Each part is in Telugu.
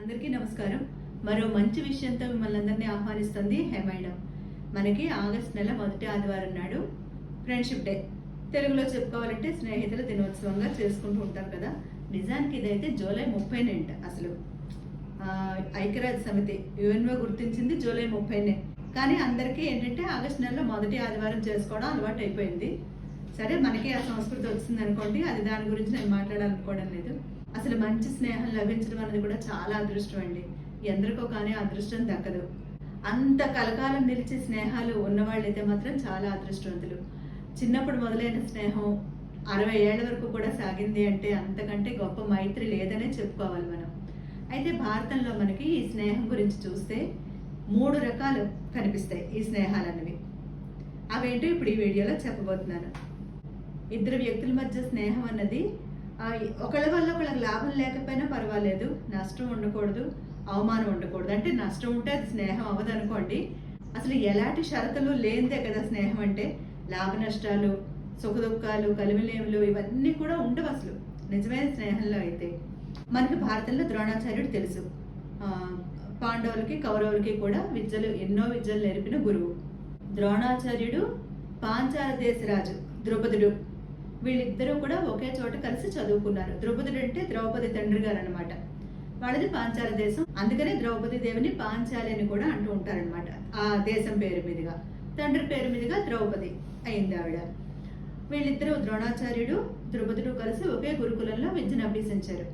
అందరికీ నమస్కారం. మరో మంచి విషయంతో మిమ్మల్ని అందరినీ ఆహ్వానిస్తుంది హేమైడం. మనకి ఆగస్ట్ నెల మొదటి ఆదివారం నాడు ఫ్రెండ్షిప్ డే. తెలుగులో చెప్పుకోవాలంటే స్నేహితుల దినోత్సవంగా చేసుకుంటూ ఉంటారు కదా. నిజానికి ఇదైతే జూలై ముప్పైనంట అసలు. ఐక్యరాజ్య సమితి యుఎన్ఓ గుర్తించింది జూలై ముప్పైనే. కానీ అందరికీ ఏంటంటే ఆగస్ట్ నెలలో మొదటి ఆదివారం చేసుకోవడం అలవాటు అయిపోయింది సరే మనకి ఆ సంస్కృతి వచ్చింది అనుకోండి అది దాని గురించి నేను మాట్లాడాలనుకోవడం లేదు. అసలు మంచి స్నేహం లభించడం అనేది కూడా చాలా అదృష్టం అండి. ఎందరికో కానీ అదృష్టం దక్కదు. అంత కలకాలం నిలిచే స్నేహాలు ఉన్నవాళ్ళైతే మాత్రం చాలా అదృష్టవంతులు. చిన్నప్పుడు మొదలైన స్నేహం అరవై ఏళ్ళ వరకు కూడా సాగింది అంటే అంతకంటే గొప్ప మైత్రి లేదనే చెప్పుకోవాలి మనం. అయితే భారతంలో మనకి ఈ స్నేహం గురించి చూస్తే మూడు రకాలు కనిపిస్తాయి ఈ స్నేహాలన్నవి. అవేంటో ఇప్పుడు ఈ వీడియోలో చెప్పబోతున్నాను. ఇద్దరు వ్యక్తుల మధ్య స్నేహం అన్నది ఒకళ్ళ వల్ల ఒకళ్ళకి లాభం లేకపోయినా పర్వాలేదు నష్టం ఉండకూడదు అవమానం ఉండకూడదు. అంటే నష్టం ఉంటే అది స్నేహం అవ్వదు అనుకోండి. అసలు ఎలాంటి షరతులు లేనిదే కదా స్నేహం అంటే లాభ నష్టాలు సుఖదుఖాలు కలిమిలేములు ఇవన్నీ కూడా ఉండవు అసలు. నిజమైన స్నేహంలో అయితే. మనకి భారతంలో ద్రోణాచార్యుడు తెలుసు. పాండవులకి కౌరవులకి కూడా విద్యలు ఎన్నో విద్యలు నేర్పిన గురువు. ద్రోణాచార్యుడు పాంచాల దేశరాజు ద్రౌపదుడు. వీళ్ళిద్దరూ కూడా ఒకే చోట కలిసి చదువుకున్నారు. ద్రౌపదుడు అంటే ద్రౌపది తండ్రి గారు అనమాట వాళ్ళది పాంచాల దేశం. అందుకనే ద్రౌపది దేవిని పాంచాలి అని కూడా అంటూ ఉంటారనమాట ఆ దేశం పేరు మీదుగా. తండ్రి పేరు మీదుగా ద్రౌపది అయింది ఆవిడ. వీళ్ళిద్దరూ ద్రోణాచార్యుడు ద్రుపదుడు కలిసి ఒకే గురుకులంలో విద్యను అభ్యసించారు.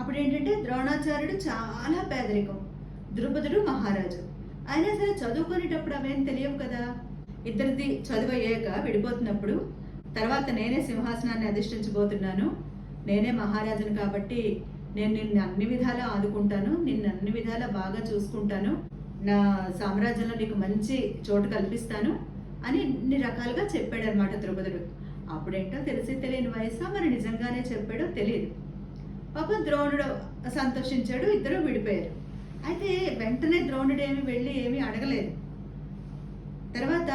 అప్పుడు ఏంటంటే ద్రోణాచార్యుడు చాలా పేదరికం. ద్రుపదుడు మహారాజు. అయినా సరే చదువుకునేటప్పుడు అవేం తెలియవు కదా? ఇద్దరిది చదువు అయ్యాక విడిపోతున్నప్పుడు తర్వాత నేనే సింహాసనాన్ని అధిష్ఠించబోతున్నాను. నేనే మహారాజును కాబట్టి నేను నిన్ను అన్ని విధాలా ఆదుకుంటాను నిన్ను అన్ని విధాలా బాగా చూసుకుంటాను నా సామ్రాజ్యంలో నీకు మంచి చోటు కల్పిస్తాను అని ఇన్ని రకాలుగా చెప్పాడు అనమాట ద్రౌపదుడు. అప్పుడేంటో తెలిసి తెలియని వయసు? మరి నిజంగానే చెప్పాడో తెలియదు. పాపం ద్రోణుడు సంతోషించాడు ఇద్దరు విడిపోయారు. అయితే వెంటనే ద్రోణుడు ఏమి వెళ్ళి ఏమీ అడగలేదు. తర్వాత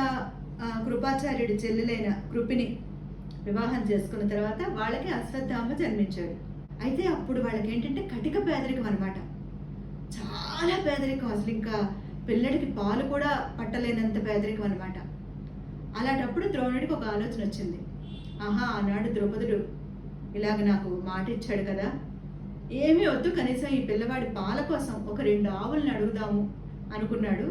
కృపాచార్యుడి చెల్లెలైన కృపిని వివాహం చేసుకున్న తర్వాత వాళ్ళకి అశ్వత్థామ జన్మించాడు అయితే అప్పుడు వాళ్ళకి ఏంటంటే కటిక పేదరికం అనమాట చాలా పేదరికం అసలు ఇంకా. పిల్లడికి పాలు కూడా పట్టలేనంత పేదరికం అనమాట అలాంటప్పుడు ద్రోణుడికి ఒక ఆలోచన వచ్చింది. ఆహా ఆనాడు ద్రౌపదుడు ఇలాగ నాకు మాట ఇచ్చాడు కదా. ఏమీ వద్దు కనీసం ఈ పిల్లవాడి పాల కోసం ఒక రెండు ఆవులను అడుగుదాము అనుకున్నాడు.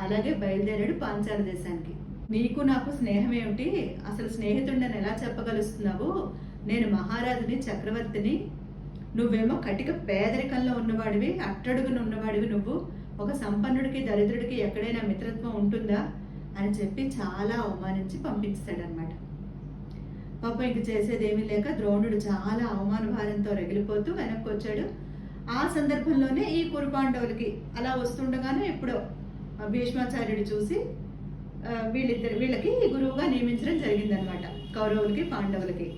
అలాగే బయలుదేరాడు పాంచాల దేశానికి. నీకు నాకు స్నేహం ఏమిటి అసలు స్నేహితుడిని ఎలా చెప్పగలుస్తున్నావు? నేను మహారాజుని చక్రవర్తిని. నువ్వేమో కటిక పేదరికంలో ఉన్నవాడివి అట్టడుగున ఉన్నవాడివి నువ్వు. ఒక సంపన్నుడికి దరిద్రుడికి ఎక్కడైనా మిత్రత్వం ఉంటుందా? అని చెప్పి చాలా అవమానించి పంపించాడనమాట పాపం ఇంక చేసేదేమీ లేక ద్రోణుడు చాలా అవమాన భారంతో రగిలిపోతూ వెనక్కి వచ్చాడు ఆ సందర్భంలోనే ఈ కురుపాండవులకి అలా వస్తుండగానే ఎప్పుడో ఆ భీష్మాచార్యుడు చూసి వీళ్ళిద్దరు వీళ్ళకి గురువుగా నియమించడం జరిగిందనమాట కౌరవులకి పాండవులకి.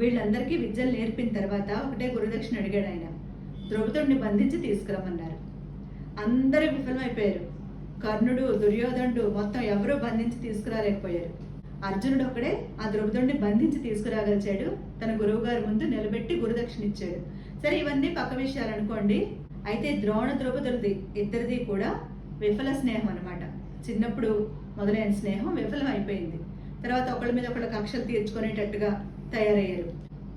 వీళ్ళందరికీ విద్యలు నేర్పిన తర్వాత ఒకటే గురుదక్షిణ అడిగాడు ఆయన. ద్రౌపదుడిని బంధించి తీసుకురమ్మన్నారు. అందరూ విఫలమైపోయారు. కర్ణుడు దుర్యోధనుడు మొత్తం ఎవరూ బంధించి తీసుకురాలేకపోయారు. అర్జునుడు ఒకడే ఆ ద్రౌపదుడిని బంధించి తీసుకురాగలిచాడు. తన గురువు గారి ముందు నిలబెట్టి గురుదక్షిణ ఇచ్చాడు. సరే ఇవన్నీ పక్క విషయాలు అనుకోండి. అయితే ద్రోణ ద్రౌపదులది ఇద్దరిది కూడా విఫల స్నేహం అనమాట చిన్నప్పుడు మొదలైన స్నేహం విఫలం అయిపోయింది తర్వాత ఒకళ్ళ మీద ఒకళ్ళ కక్షలు తీర్చుకునేటట్టుగా తయారయ్యారు.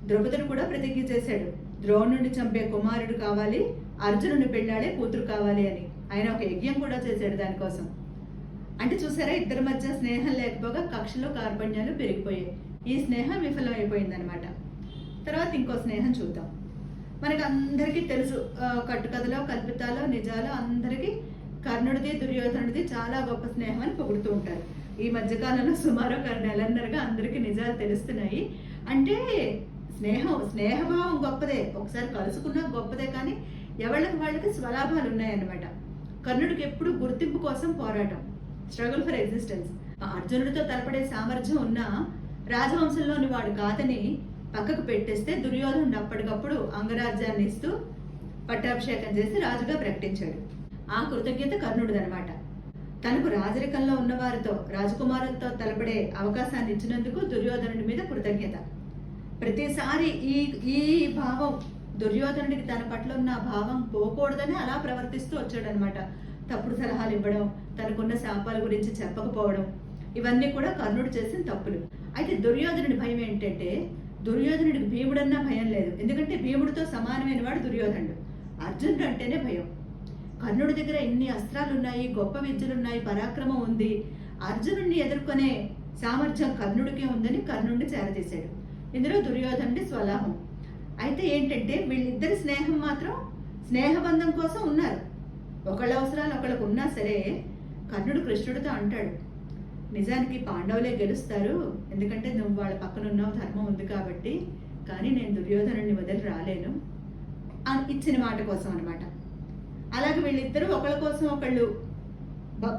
ద్రౌపదుడు కూడా ప్రతిజ్ఞ చేశాడు. ద్రోణుడిని చంపే కుమారుడు కావాలి అర్జునుడిని పెళ్ళాడే కూతురు కావాలి అని. ఆయన ఒక యజ్ఞం కూడా చేశాడు దానికోసం. అంటే చూసారా ఇద్దరి మధ్య స్నేహం లేకపోగా కక్షలు కార్పణ్యాలు పెరిగిపోయాయి. ఈ స్నేహం విఫలం అయిపోయిందనమాట తర్వాత ఇంకో స్నేహం చూద్దాం. మనకి అందరికీ తెలుసు కట్టుకథలో కల్పితాలో నిజాలు అందరికీ కర్ణుడిది దుర్యోధనుడిది చాలా గొప్ప స్నేహం అని పొగుడుతూ ఉంటారు. ఈ మధ్యకాలంలో సుమారు ఒక నెలన్నరగా అందరికీ నిజాలు తెలుస్తున్నాయి. అంటే స్నేహం స్నేహభావం గొప్పదే. ఒకసారి కలుసుకున్నా గొప్పదే కానీ ఎవరికి వాళ్ళకి స్వలాభాలు ఉన్నాయన్నమాట. కర్ణుడికి ఎప్పుడు గుర్తింపు కోసం పోరాటం స్ట్రగుల్ ఫర్ ఎగ్జిస్టెన్స్ అర్జునుడితో తలపడే సామర్థ్యం ఉన్న రాజవంశంలోని వాడు కాదని పక్కకు పెట్టేస్తే దుర్యోధనుడు అప్పటికప్పుడు అంగరాజ్యాన్ని ఇస్తూ పట్టాభిషేకం చేసి రాజుగా ప్రకటించాడు. ఆ కృతజ్ఞత కర్ణుడిదనమాట. తనకు రాజరికంలో ఉన్నవారితో రాజకుమారులతో తలపడే అవకాశాన్ని ఇచ్చినందుకు దుర్యోధనుడి మీద కృతజ్ఞత. ప్రతిసారి ఈ ఈ భావం దుర్యోధనుడికి తన పట్ల ఉన్న భావం పోకూడదని అలా ప్రవర్తిస్తూ వచ్చాడనమాట. తప్పుడు సలహాలు ఇవ్వడం తనకున్న శాపాల గురించి చెప్పకపోవడం ఇవన్నీ కూడా కర్ణుడు చేసిన తప్పులు. అయితే దుర్యోధనుడి భయం ఏంటంటే దుర్యోధనుడికి భీముడన్నా భయం లేదు. ఎందుకంటే భీముడితో సమానమైన వాడు దుర్యోధనుడు. అర్జునుడు అంటేనే భయం. కర్ణుడి దగ్గర ఎన్ని అస్త్రాలు ఉన్నాయి గొప్ప విద్యలున్నాయి పరాక్రమం ఉంది. అర్జునుడిని ఎదుర్కొనే సామర్థ్యం కర్ణుడికే ఉందని కర్ణుడిని చేరదీశాడు. ఇందులో దుర్యోధనుడి స్వలాహం అయితే ఏంటంటే వీళ్ళిద్దరి స్నేహం మాత్రం స్నేహబంధం కోసం ఉన్నారు. ఒకళ్ళ అవసరాలు ఒకళ్ళకు ఉన్నా సరే కర్ణుడు కృష్ణుడితో అంటాడు నిజానికి పాండవులే గెలుస్తారు. ఎందుకంటే నువ్వు వాళ్ళ పక్కన ఉన్నావు ధర్మం ఉంది కాబట్టి. కానీ నేను దుర్యోధనుడిని వదిలి రాలేను. అని ఇచ్చిన మాట కోసం అనమాట అలాగే వీళ్ళిద్దరూ ఒకళ్ళ కోసం ఒకళ్ళు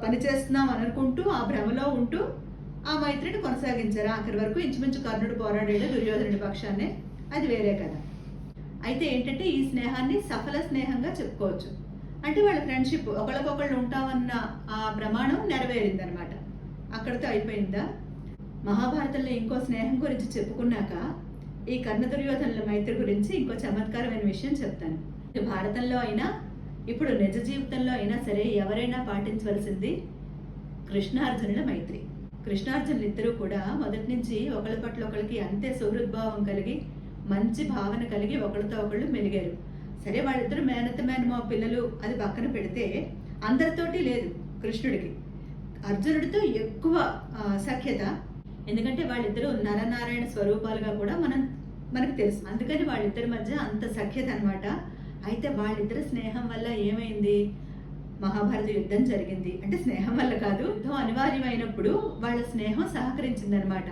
పని చేస్తున్నాం అని అనుకుంటూ ఆ భ్రమలో ఉంటూ ఆ మైత్రిని కొనసాగించారు. ఆఖరి వరకు ఇంచుమించు కర్ణుడు పోరాడాడు దుర్యోధనుడి పక్షాన్నే. అది వేరే కదా అయితే ఏంటంటే ఈ స్నేహాన్ని సఫల స్నేహంగా చెప్పుకోవచ్చు. అంటే వాళ్ళ ఫ్రెండ్షిప్ ఒకళ్ళకొకళ్ళు ఉంటామన్న ఆ ప్రమాణం నెరవేరిందనమాట. అక్కడితో అయిపోయిందా? మహాభారతంలో ఇంకో స్నేహం గురించి చెప్పుకున్నాక ఈ కర్ణ దుర్యోధనుల మైత్రి గురించి ఇంకో చమత్కారమైన విషయం చెప్తాను. భారతంలో అయినా ఇప్పుడు నిజ జీవితంలో అయినా సరే ఎవరైనా పాటించవలసింది కృష్ణార్జునుల మైత్రి. కృష్ణార్జునులు ఇద్దరూ కూడా మొదటి నుంచి ఒకళ్ళ పట్ల ఒకరికి అంతే సుహృద్భావం కలిగి మంచి భావన కలిగి ఒకళ్ళతో ఒకళ్ళు మెలిగారు. సరే వాళ్ళిద్దరు మేనత్త మేనమా పిల్లలు అది పక్కన పెడితే అందరితోటి లేదు కృష్ణుడికి. అర్జునుడితో ఎక్కువ సఖ్యత. ఎందుకంటే వాళ్ళిద్దరూ నరనారాయణ స్వరూపాలుగా కూడా మనం మనకు తెలుసు. అందుకని వాళ్ళిద్దరి మధ్య అంత సఖ్యత అనమాట అయితే వాళ్ళిద్దరి స్నేహం వల్ల ఏమైంది? మహాభారత యుద్ధం జరిగింది. అంటే స్నేహం వల్ల కాదు యుద్ధం అనివార్యమైనప్పుడు వాళ్ళ స్నేహం సహకరించిందనమాట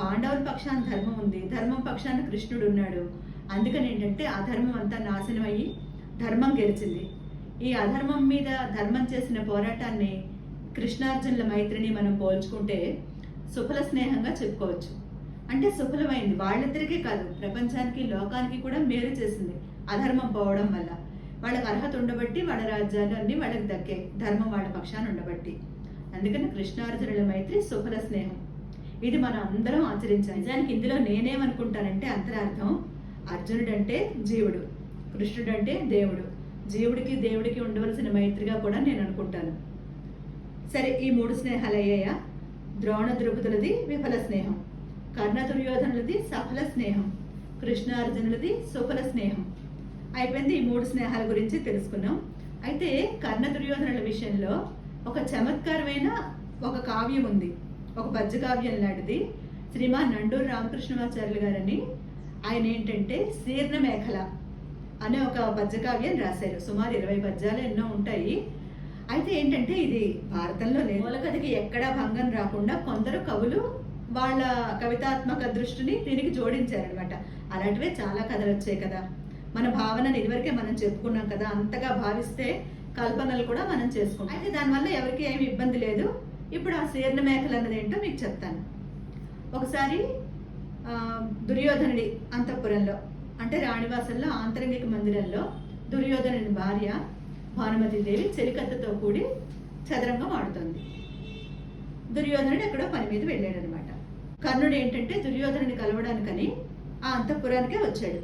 పాండవుల పక్షాన ధర్మం ఉంది. ధర్మం పక్షాన కృష్ణుడు ఉన్నాడు. అందుకని ఏంటంటే అధర్మం అంతా నాశనం అయ్యి ధర్మం గెలిచింది. ఈ అధర్మం మీద ధర్మం చేసిన పోరాటాన్ని కృష్ణార్జునుల మైత్రిని మనం పోల్చుకుంటే సుఫల స్నేహంగా చెప్పుకోవచ్చు. అంటే సుఫలమైంది. వాళ్ళిద్దరికీ కాదు ప్రపంచానికి లోకానికి కూడా మేలు చేసింది. అధర్మం పోవడం వల్ల. వాళ్ళకి అర్హత ఉండబట్టి వాళ్ళ రాజ్యాలు అన్నీ వాళ్ళకి దక్కే ధర్మం వాళ్ళ పక్షాన ఉండబట్టి. అందుకని కృష్ణార్జునుల మైత్రి సుఫల స్నేహం. ఇది మనం అందరం ఆచరించాలి. నిజానికి ఇందులో నేనేమనుకుంటానంటే అంతరార్థం అర్జునుడు అంటే జీవుడు కృష్ణుడు అంటే దేవుడు. జీవుడికి దేవుడికి ఉండవలసిన మైత్రిగా కూడా నేను అనుకుంటాను. సరే ఈ మూడు స్నేహాలు అయ్యాయా? ద్రోణ ద్రుపదులది విఫల స్నేహం కర్ణ దుర్యోధనులది సఫల స్నేహం కృష్ణార్జునులది సుఫల స్నేహం. అయిపోయింది. ఈ మూడు స్నేహాల గురించి తెలుసుకున్నాం అయితే కర్ణ దుర్యోధనుల విషయంలో ఒక చమత్కారమైన ఒక కావ్యం ఉంది. ఒక పద్య కావ్యం లాంటిది. శ్రీమాన్ నండూరు రామకృష్ణమాచార్యులు గారని ఆయన ఏంటంటే శీర్ణ మేఖల అనే ఒక పద్య కావ్యం రాశారు. సుమారు ఇరవై పద్యాలు ఎన్నో ఉంటాయి. అయితే ఏంటంటే ఇది భారతంలో లేదు మూలకథకి ఎక్కడా భంగం రాకుండా కొందరు కవులు వాళ్ళ కవితాత్మక దృష్టిని దీనికి జోడించారనమాట. అలాంటివే చాలా కథలు వచ్చాయి కదా. మన భావనను ఇదివరకే మనం చెప్పుకున్నాం కదా అంతగా భావిస్తే కల్పనలు కూడా మనం చేసుకుంటాం. అయితే దానివల్ల ఎవరికి ఏమి ఇబ్బంది లేదు. ఇప్పుడు ఆ శీర్ణ మేకలు అన్నది ఏంటో మీకు చెప్తాను. ఒకసారి దుర్యోధనుడి అంతఃపురంలో అంటే రాణివాసంలో ఆంతరంగిక మందిరంలో దుర్యోధనుడి భార్య భానుమతి దేవి చెలికత్తతో కూడి చదరంగం ఆడుతోంది. దుర్యోధనుడు ఎక్కడో పని మీద వెళ్ళాడనమాట. కర్ణుడు ఏంటంటే దుర్యోధనుని కలవడానికని ఆ అంతఃపురానికే వచ్చాడు.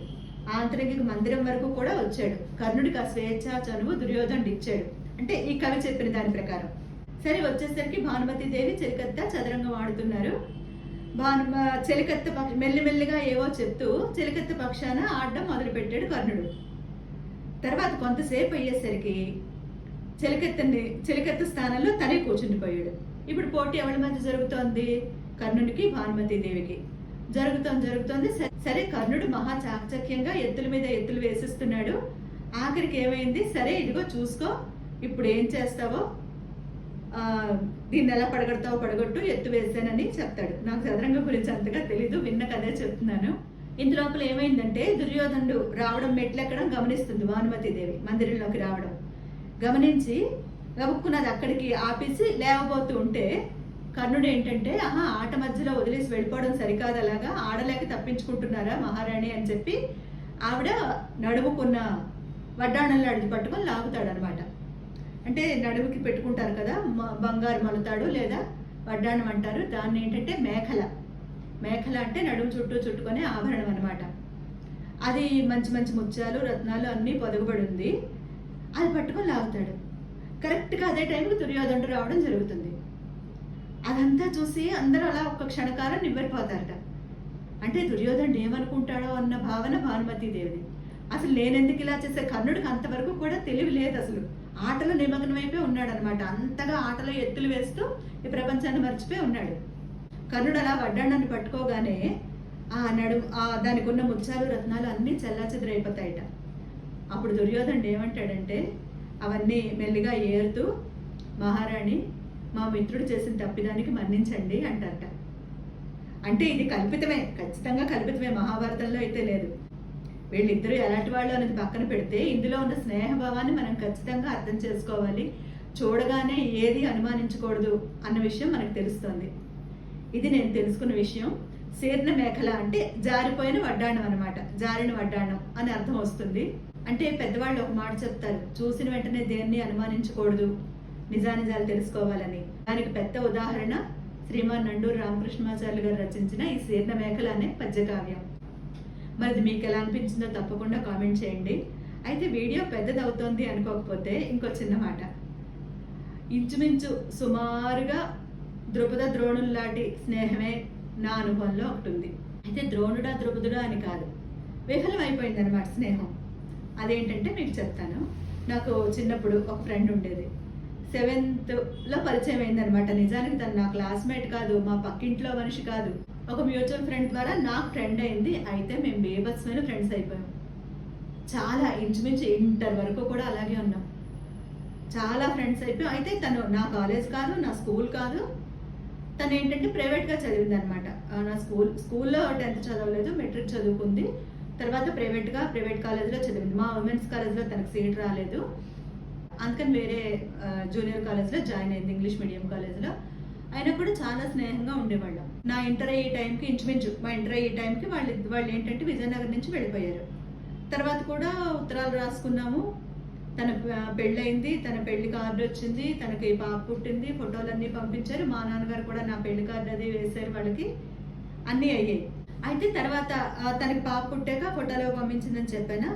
ఆంతరంగిక మందిరం వరకు కూడా వచ్చాడు. కర్ణుడికి ఆ స్వేచ్ఛ చనువు దుర్యోధనుడు ఇచ్చాడు. అంటే ఈ కవి చెప్పిన దాని ప్రకారం. సరే వచ్చేసరికి భానుమతి దేవి చెలికత్త చదరంగం ఆడుతున్నారు. భాను చెలికత్త పక్ష మెల్లిమెల్లిగా ఏవో చెప్తూ చెలికత్త పక్షాన ఆడడం మొదలుపెట్టాడు కర్ణుడు. తర్వాత కొంతసేపు అయ్యేసరికి చెలికత్తని చెలికత్త స్థానంలో తనే కూర్చుండిపోయాడు. ఇప్పుడు పోటీ ఎవరి మధ్య జరుగుతోంది? కర్ణుడికి భానుమతి దేవికి. జరుగుతోంది జరుగుతోంది. సరే కర్ణుడు మహా చాకచక్యంగా ఎత్తుల మీద ఎత్తులు వేసిస్తున్నాడు. ఆఖరికి ఏమైంది? సరే ఇదిగో చూసుకో. ఇప్పుడు ఏం చేస్తావో? ఆ, దీన్ని ఎలా పడగడతావు పడగొట్టు ఎత్తు వేశానని చెప్తాడు. నాకు చదరంగం గురించి అంతగా తెలీదు విన్న కథే చెప్తున్నాను. ఇందులోపల ఏమైందంటే దుర్యోధనుడు రావడం మెట్లెక్కడం గమనిస్తుంది భానుమతి దేవి మందిరంలోకి రావడం. గమనించి గబుక్కున్నది అక్కడికి ఆపేసి లేవబోతూ ఉంటే కర్ణుడు ఏంటంటే ఆహా ఆట మధ్యలో వదిలేసి వెళ్ళిపోవడం సరికాదు అలాగా ఆడలేక తప్పించుకుంటున్నారా మహారాణి అని చెప్పి ఆవిడ నడుముకున్న వడ్డాణంలో అడిగి పట్టుకొని లాగుతాడు అనమాట అంటే నడుముకి పెట్టుకుంటారు కదా మ- బంగారు మలుతాడు లేదా వడ్డాణం అంటారు. దాన్ని ఏంటంటే మేఖల. మేఖల అంటే నడుము చుట్టూ చుట్టుకునే ఆభరణం అనమాట. అది మంచి మంచి ముత్యాలు రత్నాలు అన్నీ పొదగబడి ఉంది. అది పట్టుకొని లాగుతాడు. కరెక్ట్గా అదే టైంకి దుర్యోధనుడు రావడం జరుగుతుంది. అదంతా చూసి అందరూ అలా ఒక్క క్షణకాలం నివ్వెరపోతారట. అంటే దుర్యోధనుడు ఏమనుకుంటాడో అన్న భావన భానుమతి దేవిది అసలు నేనెందుకు ఇలా చేసే కర్ణుడికి అంతవరకు కూడా తెలివి లేదు అసలు. ఆటలో నిమగ్నమైపోయి ఉన్నాడు అనమాట అంతగా ఆటలో ఎత్తులు వేస్తూ ఈ ప్రపంచాన్ని మర్చిపోయి ఉన్నాడు. కర్ణుడు అలా వడ్డాణాన్ని పట్టుకోగానే ఆ నడు ఆ దానికి ఉన్న ముత్యాలు రత్నాలు అన్నీ చెల్లాచెదరైపోతాయట. అప్పుడు దుర్యోధనుడు ఏమంటాడంటే అవన్నీ మెల్లిగా ఏరుతూ మహారాణి మా మిత్రుడు చేసిన తప్పిదానికి మన్నించండి అంటారట అంటే ఇది కల్పితమే ఖచ్చితంగా కల్పితమే మహాభారతంలో అయితే లేదు. వీళ్ళిద్దరూ ఎలాంటి వాళ్ళు అనేది పక్కన పెడితే ఇందులో ఉన్న స్నేహభావాన్ని మనం ఖచ్చితంగా అర్థం చేసుకోవాలి. చూడగానే ఏది అనుమానించకూడదు అన్న విషయం మనకు తెలుస్తుంది. ఇది నేను తెలుసుకున్న విషయం శీర్ణ మేఖల అంటే జారిపోయిన వడ్డాణం అనమాట జారిన వడ్డాణం అని అర్థం వస్తుంది. అంటే పెద్దవాళ్ళు ఒక మాట చెప్తారు చూసిన వెంటనే దేన్ని అనుమానించకూడదు. నిజానిజాలు తెలుసుకోవాలని. దానికి పెద్ద ఉదాహరణ శ్రీమాన్ నండూరు రామకృష్ణమాచార్యులు గారు రచించిన ఈ శీర్ణ మేఖల అనే పద్యకావ్యం. మరి మీకు ఎలా అనిపించిందో తప్పకుండా కామెంట్ చేయండి. అయితే వీడియో పెద్దదవుతోంది అనుకోకపోతే ఇంకో చిన్న మాట. ఇంచుమించు సుమారుగా ద్రుపద ద్రోణుల్లాంటి స్నేహమే నా అనుభవంలో ఒకటి ఉంది. అయితే ద్రోణుడా ద్రుపదుడా అని కాదు. విఫలం అయిపోయింది అనమాట స్నేహం. అదేంటంటే మీకు చెప్తాను. నాకు చిన్నప్పుడు ఒక ఫ్రెండ్ ఉండేది. సెవెంత్లో పరిచయం అయిందనమాట నిజానికి తను నా క్లాస్మేట్ కాదు మా పక్కింట్లో మనిషి కాదు. ఒక మ్యూచువల్ ఫ్రెండ్ ద్వారా నాకు ఫ్రెండ్ అయింది. అయితే మేము బేబత్సమైన ఫ్రెండ్స్ అయిపోయాం. చాలా ఇంచుమించు ఇంటర్ వరకు కూడా అలాగే ఉన్నాం. చాలా ఫ్రెండ్స్ అయిపోయాం. అయితే తను నా కాలేజ్ కాదు నా స్కూల్ కాదు. తను ఏంటంటే ప్రైవేట్గా చదివింది అనమాట నా స్కూల్ స్కూల్లో టెన్త్ చదవలేదు మెట్రిక్ చదువుకుంది. తర్వాత ప్రైవేట్గా ప్రైవేట్ కాలేజ్లో చదివింది. మా ఉమెన్స్ కాలేజ్లో తనకు సీట్ రాలేదు. అందుకని వేరే జూనియర్ కాలేజ్లో జాయిన్ అయింది ఇంగ్లీష్ మీడియం కాలేజ్లో ఆయన కూడా చాలా స్నేహంగా ఉండేవాళ్ళం. నా ఇంటర్ అయ్యే టైంకి ఇంచుమించు మా ఇంటర్ అయ్యే టైంకి వాళ్ళు వాళ్ళు ఏంటంటే విజయనగరం నుంచి వెళ్ళిపోయారు. తర్వాత కూడా ఉత్తరాలు రాసుకున్నాము. తన పెళ్ళయింది తన పెళ్ళి కార్డు వచ్చింది తనకి పాప పుట్టింది ఫోటోలన్నీ పంపించారు. మా నాన్నగారు కూడా నా పెళ్ళి కార్డు అది వేశారు వాళ్ళకి. అన్నీ అయ్యాయి. అయితే తర్వాత తనకి పాప పుట్టాక ఫోటోలో పంపించిందని చెప్పానా?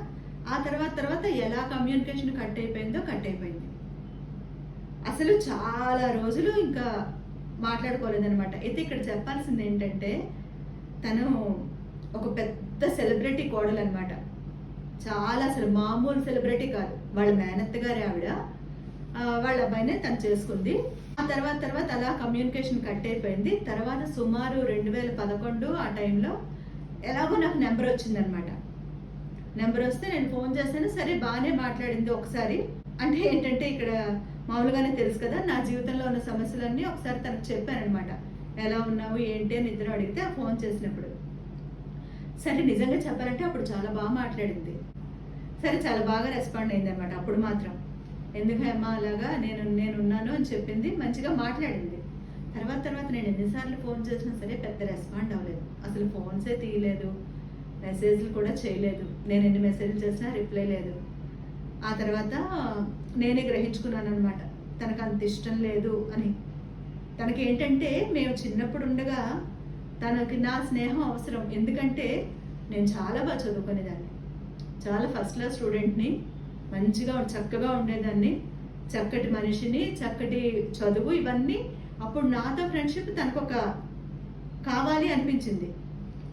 ఆ తర్వాత తర్వాత ఎలా కమ్యూనికేషన్ కట్ అయిపోయిందో కట్ అయిపోయింది. అసలు చాలా రోజులు ఇంకా మాట్లాడుకోలేదనమాట అయితే ఇక్కడ చెప్పాల్సింది ఏంటంటే తను ఒక పెద్ద సెలబ్రిటీ కోడలు అనమాట చాలా అసలు మామూలు సెలబ్రిటీ కాదు. వాళ్ళ మేనత్త గారి ఆవిడ వాళ్ళ అబ్బాయినే తను చేసుకుంది. ఆ తర్వాత తర్వాత అలా కమ్యూనికేషన్ కట్ అయిపోయింది. తర్వాత సుమారు రెండు వేల పదకొండు ఆ టైంలో ఎలాగో నాకు నెంబర్ వచ్చిందనమాట నెంబర్ వస్తే నేను ఫోన్ చేస్తాను. సరే బాగానే మాట్లాడింది ఒకసారి. అంటే ఏంటంటే ఇక్కడ మామూలుగానే తెలుసు కదా నా జీవితంలో ఉన్న సమస్యలన్నీ ఒకసారి తనకు చెప్పానమాట ఎలా ఉన్నావు ఏంటి అని ఇద్దరు అడిగితే ఆ ఫోన్ చేసినప్పుడు. సరే నిజంగా చెప్పాలంటే అప్పుడు చాలా బాగా మాట్లాడింది. సరే చాలా బాగా రెస్పాండ్ అయింది అనమాట అప్పుడు మాత్రం. ఎందుకమ్మా అలాగా నేను నేను ఉన్నాను అని చెప్పింది మంచిగా మాట్లాడింది. తర్వాత తర్వాత నేను ఎన్నిసార్లు ఫోన్ చేసినా సరే పెద్ద రెస్పాండ్ అవ్వలేదు. అసలు ఫోన్సే తీయలేదు. మెసేజ్లు కూడా చేయలేదు. నేను ఎన్ని మెసేజ్లు చేసినా రిప్లై లేదు. ఆ తర్వాత నేనే గ్రహించుకున్నాను అనమాట తనకు అంత ఇష్టం లేదు అని. తనకి ఏంటంటే మేము చిన్నప్పుడు ఉండగా తనకి నా స్నేహం అవసరం. ఎందుకంటే నేను చాలా బాగా చదువుకునేదాన్ని. చాలా ఫస్ట్ క్లాస్ స్టూడెంట్ని మంచిగా చక్కగా ఉండేదాన్ని. చక్కటి మనిషిని చక్కటి చదువు ఇవన్నీ అప్పుడు నాతో ఫ్రెండ్షిప్ తనకు ఒక కావాలి అనిపించింది.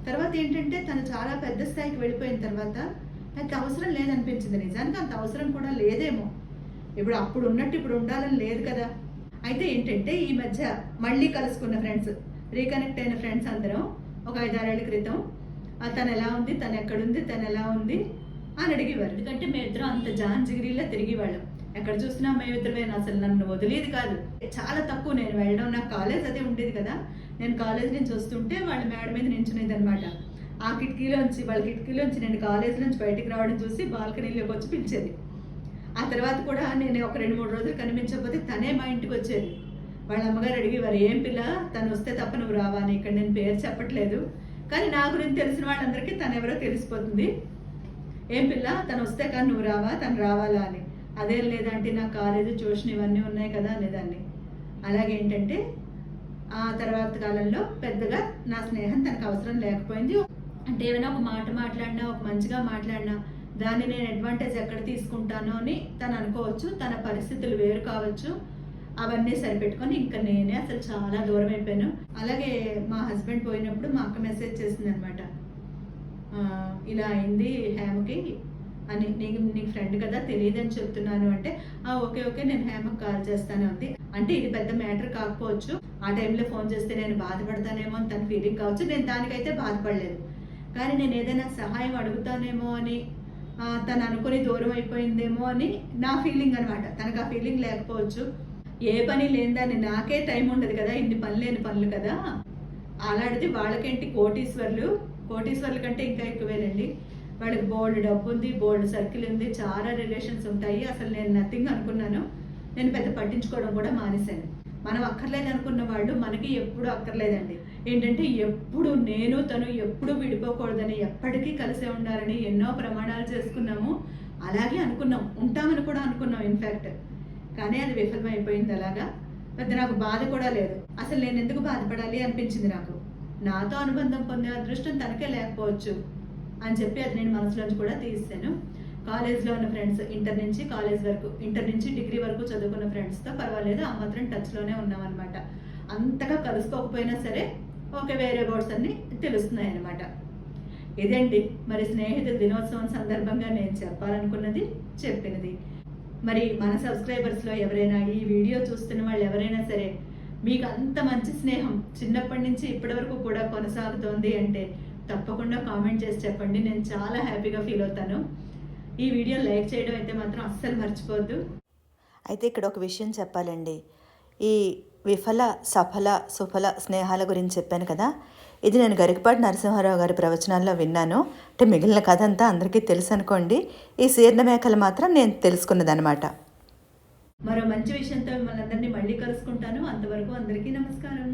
తర్వాత ఏంటంటే తను చాలా పెద్ద స్థాయికి వెళ్ళిపోయిన తర్వాత అంత అవసరం లేదనిపించింది నిజానికి అంత అవసరం కూడా లేదేమో. ఇప్పుడు అప్పుడు ఉన్నట్టు ఇప్పుడు ఉండాలని లేదు కదా. అయితే ఏంటంటే ఈ మధ్య మళ్ళీ కలుసుకున్న ఫ్రెండ్స్ రీకనెక్ట్ అయిన ఫ్రెండ్స్ అందరం ఒక ఐదారేళ్ళ క్రితం తను ఎలా ఉంది? తను ఎక్కడుంది? తను ఎలా ఉంది? అని అడిగేవారు. ఎందుకంటే మేమిద్దరం అంత జాన్ జిగిరిలా తిరిగేవాళ్ళం. ఎక్కడ చూసినా మేమిద్దరమే అసలు నన్ను వదిలేది కాదు. చాలా తక్కువ నేను వెళ్ళడం నాకు కాలేజ్ అదే ఉండేది కదా. నేను కాలేజ్ నుంచి వస్తుంటే వాళ్ళ మేడ మీద నించునేది అనమాట ఆ కిటికీలోంచి వాళ్ళ కిటికీలోంచి నేను కాలేజ్ నుంచి బయటికి రావడం చూసి బాల్కనీలోకి వచ్చి పిలిచేది. ఆ తర్వాత కూడా నేను ఒక రెండు మూడు రోజులు కనిపించకపోతే తనే మా ఇంటికి వచ్చేది. వాళ్ళ అమ్మగారు అడిగి వారు ఏం పిల్ల? తను వస్తే తప్ప నువ్వు రావా? అని ఇక్కడ నేను పేరు చెప్పట్లేదు. కానీ నా గురించి తెలిసిన వాళ్ళందరికీ తను ఎవరో తెలిసిపోతుంది. ఏం పిల్ల? తను వస్తే కానీ నువ్వు రావా? తను రావాలా? అని. అదే లేదంటే నా కాలేజీ ట్యూషన్ ఇవన్నీ ఉన్నాయి కదా అనేదాన్ని. అలాగే ఏంటంటే ఆ తర్వాత కాలంలో పెద్దగా నా స్నేహం తనకు అవసరం లేకపోయింది. అంటే ఏమైనా ఒక మాట మాట్లాడినా ఒక మంచిగా మాట్లాడినా దాన్ని నేను అడ్వాంటేజ్ ఎక్కడ తీసుకుంటానో అని తను అనుకోవచ్చు. తన పరిస్థితులు వేరు కావచ్చు. అవన్నీ సరిపెట్టుకొని ఇంకా నేనే అసలు చాలా దూరం అయిపోయాను. అలాగే మా హస్బెండ్ పోయినప్పుడు మా అక్క మెసేజ్ చేసింది అనమాట ఇలా అయింది హ్యామ్కి అని నీకు నీకు ఫ్రెండ్ కదా తెలియదని చెప్తున్నాను అంటే ఆ ఓకే ఓకే నేను హేమకు కాల్ చేస్తాను అంది. అంటే ఇది పెద్ద మ్యాటర్ కాకపోవచ్చు. ఆ టైంలో ఫోన్ చేస్తే నేను బాధపడతానేమో అని తన ఫీలింగ్ కావచ్చు. నేను దానికైతే బాధపడలేదు. కానీ నేను ఏదైనా సహాయం అడుగుతానేమో అని తను అనుకుని దూరం అయిపోయిందేమో అని నా ఫీలింగ్ అనమాట తనకు ఆ ఫీలింగ్ లేకపోవచ్చు. ఏ పని లేదని నాకే టైం ఉండదు కదా. ఇన్ని పని లేని పనులు కదా. అలాంటిది వాళ్ళకేంటి? కోటీశ్వర్లు? కోటీశ్వర్ల కంటే ఇంకా ఎక్కువేనండి. వాళ్ళకి బోల్డ్ డబ్బు ఉంది బోల్డ్ సర్కిల్ ఉంది చాలా రిలేషన్స్ ఉంటాయి. అసలు నేను నథింగ్ అనుకున్నాను. నేను పెద్ద పట్టించుకోవడం కూడా మానేశాను. మనం అక్కర్లేదు అనుకున్న వాళ్ళు మనకి ఎప్పుడు అక్కర్లేదండి. ఏంటంటే ఎప్పుడు నేను తను ఎప్పుడు విడిపోకూడదని ఎప్పటికీ కలిసే ఉండాలని ఎన్నో ప్రమాణాలు చేసుకున్నాము. అలాగే అనుకున్నాం. ఉంటామని కూడా అనుకున్నాం ఇన్ఫ్యాక్ట్ కానీ అది విఫలమైపోయింది అలాగా. పెద్ద నాకు బాధ కూడా లేదు. అసలు నేను ఎందుకు బాధపడాలి అనిపించింది నాకు. నాతో అనుబంధం పొందే అదృష్టం తనకే లేకపోవచ్చు. అని చెప్పి అది నేను మనసులోంచి కూడా తీసాను కాలేజ్లో ఉన్న ఫ్రెండ్స్ ఇంటర్ నుంచి కాలేజ్ వరకు ఇంటర్ నుంచి డిగ్రీ వరకు చదువుకున్న ఫ్రెండ్స్తో పర్వాలేదు ఆ మాత్రం టచ్లోనే ఉన్నామన్నమాట. అంతగా కలుసుకోకపోయినా సరే ఓకే వేరే వర్డ్స్ అన్ని తెలుస్తున్నాయి అన్నమాట ఇదండి మరి స్నేహితుల దినోత్సవం సందర్భంగా నేను చెప్పాలనుకున్నది చెప్పినది. మరి మన సబ్స్క్రైబర్స్లో ఎవరైనా ఈ వీడియో చూస్తున్న వాళ్ళు ఎవరైనా సరే మీకు అంత మంచి స్నేహం చిన్నప్పటి నుంచి ఇప్పటి వరకు కూడా కొనసాగుతోంది అంటే తప్పకుండా కామెంట్ చేసి చెప్పండి. నేను చాలా హ్యాపీగా ఫీల్ అవుతాను. ఈ వీడియో లైక్ చేయడం అయితే మాత్రం అస్సలు మర్చిపోవద్దు. అయితే ఇక్కడ ఒక విషయం చెప్పాలండి. ఈ విఫల సఫల సుఫల స్నేహాల గురించి చెప్పాను కదా. ఇది నేను గరికపాటి నరసింహారావు గారి ప్రవచనాల్లో విన్నాను. అంటే మిగిలిన కథ అంతా అందరికీ తెలుసు అనుకోండి. ఈ శీర్ణ మేకలు మాత్రం నేను తెలుసుకున్నదనమాట మరో మంచి విషయంతో మిమ్మల్ని అందరినీ మళ్ళీ కలుసుకుంటాను. అంతవరకు అందరికీ నమస్కారం.